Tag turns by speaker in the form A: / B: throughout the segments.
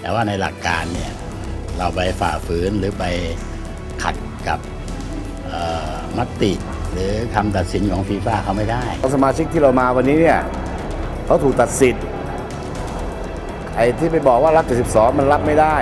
A: แต่ว่าในหลักการเนี่ยเราไปฝ่าฝืนหรือไปขัดกับมติหรือคำตัดสินของฟีฟ่าเขาไม่ได้
B: สมาชิกที่เรามาวันนี้เนี่ยเขาถูกตัดสิทธิ์ไอ้ที่ไปบอกว่ารับ72มันรับไม่ได้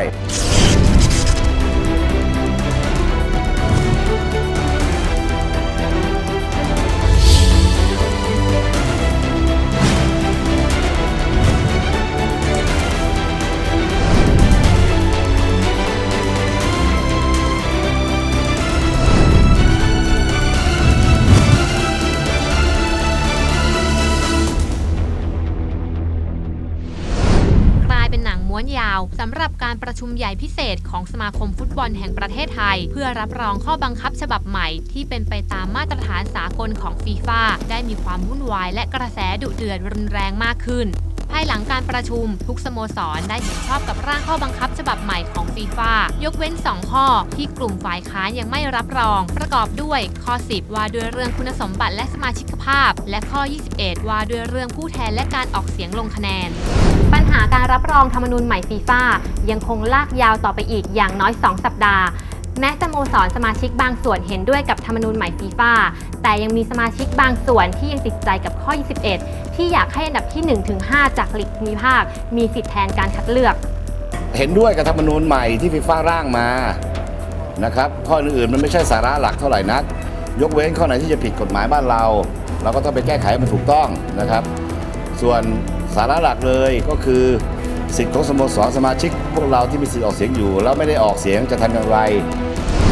C: ม้วนยาวสำหรับการประชุมใหญ่พิเศษของสมาคมฟุตบอลแห่งประเทศไทย เพื่อรับรองข้อบังคับฉบับใหม่ที่เป็นไปตามมาตรฐานสากลของฟีฟ่าได้มีความวุ่นวายและกระแสดุเดือดรุนแรงมากขึ้นายหลังการประชุม ทุกสโมสรได้เห็นชอบกับร่างข้อบังคับฉบับใหม่ของฟีฟ่ายกเว้น 2 ข้อ ที่กลุ่มฝ่ายค้านยังไม่รับรอง ประกอบด้วยข้อ 10 ว่าด้วยเรื่องคุณสมบัติและสมาชิกภาพ และข้อ 21 ว่าด้วยเรื่องผู้แทนและการออกเสียงลงคะแนน ปัญหาการรับรองธรรมนูญใหม่ฟีฟ่ายังคงลากยาวต่อไปอีกอย่างน้อย 2 สัปดาห์ แม้สโมสรสมาชิกบางส่วนเห็นด้วยกับธรรมนูญใหม่ฟีฟ่าแต่ยังมีสมาชิกบางส่วนที่ยังติดใจกับข้อ 21 ที่อยากให้อันดับที่ 1-5 จากลีกภูมิภาค มีสิทธิแทนการคัดเลือก
B: เห็นด้วยกับธรรมนูญใหม่ที่ฟีฟ่าร่างมานะครับข้ออื่นๆมันไม่ใช่สาระหลักเท่าไหร่นัก ยกเว้นข้อไหนที่จะผิดกฎหมายบ้านเรา เราก็ต้องไปแก้ไขให้มันถูกต้องนะครับ ส่วนสาระหลักเลยก็คือ สิทธิ์ของสโมสรสมาชิก พวกเราที่มีสิทธิ์ออกเสียงอยู่ แล้วไม่ได้ออกเสียงจะทำอย่างไร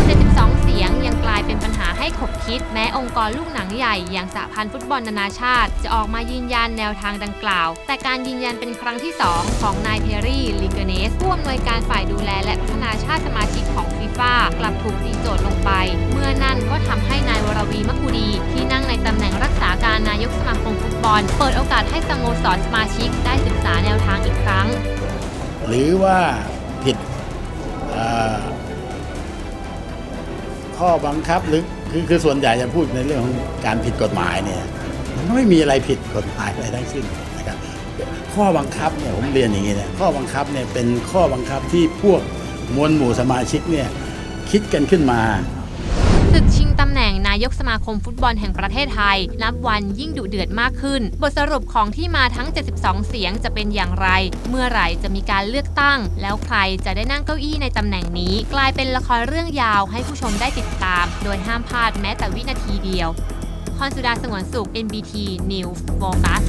C: 72 เสียงยังกลายเป็นปัญหาให้ขบคิด แม้องค์กรลูกหนังใหญ่ อย่างสหพันธ์ฟุตบอลนานาชาติ จะออกมายืนยันแนวทางดังกล่าว แต่การยืนยันเป็นครั้งที่ 2 ของนายเพรี่ลิเกเนสผู้อำนวยการฝ่ายดูแลและพัฒนาชาติสมาชิกของฟีฟ่ากลับถูกตีโจทย์ลงไป เมื่อนั่นก็ทำให้นายวรวีมะกุดี ที่นั่งในตำแหน่งรักษาการนายกสมา คมฟุตบอลเปิดโอกาสให้สโมสรสมาชิกได้ศึกษาแนวทางอีกครั้ง
A: หรือว่าผิดเอ่อข้อบังคับหรือคือคือส่วนใหญ่จะพูดในเรื่องของการผิดกฎหมายเนี่ยมันก็ไม่มีอะไรผิดกฎหมายอะไรทั้งสิ้นนะครับข้อบังคับเนี่ยผมเรียนอย่างนี้นะข้อบังคับเนี่ยเป็นข้อบังคับที่พวกมวลหมู่สมาชิกเนี่ยคิดกันขึ้นมา
C: ศึกชิงตำแหน่งนายกสมาคมฟุตบอลแห่งประเทศไทย นับวันยิ่งดุเดือดมากขึ้น บทสรุปของที่มาทั้ง 72 เสียงจะเป็นอย่างไร เมื่อไหร่จะมีการเลือกตั้ง แล้วใครจะได้นั่งเก้าอี้ในตำแหน่งนี้ กลายเป็นละครเรื่องยาวให้ผู้ชมได้ติดตาม โดยห้ามพลาดแม้แต่วินาทีเดียวคอนสุดาสงวนสุข NBT News Focus